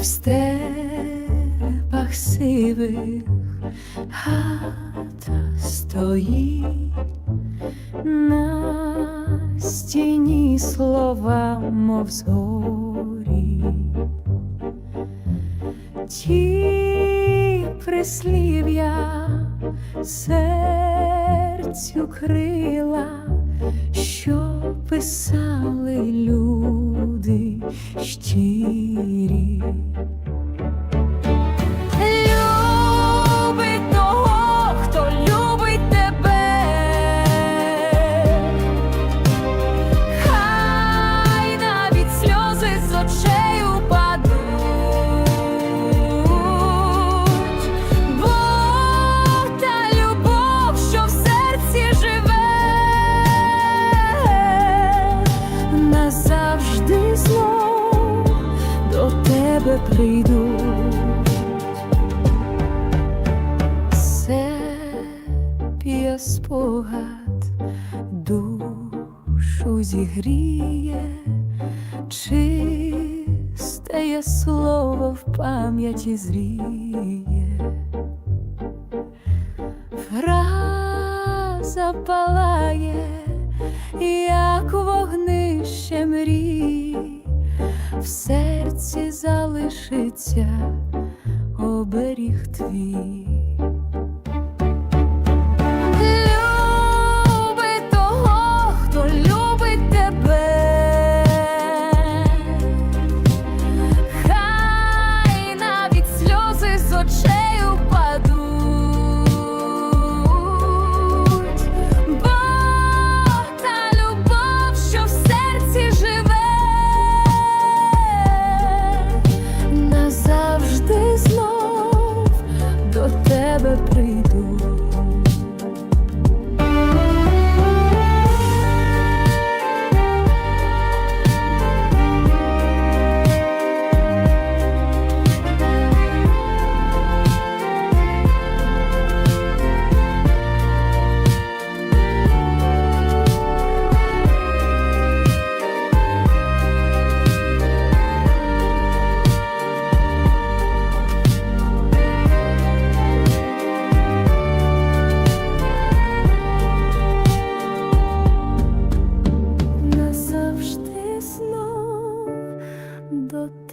в степах сивих хата стоїть, на стіні слова, мов зорі. Ті прислів'я серцю крила, що писали тебе прийду. Сепія спогад душу зігріє, чисте є слово в пам'яті зріє, фраза палає, як вогнище мрій, в серці залишиться оберіг твій. тебе прийду. anda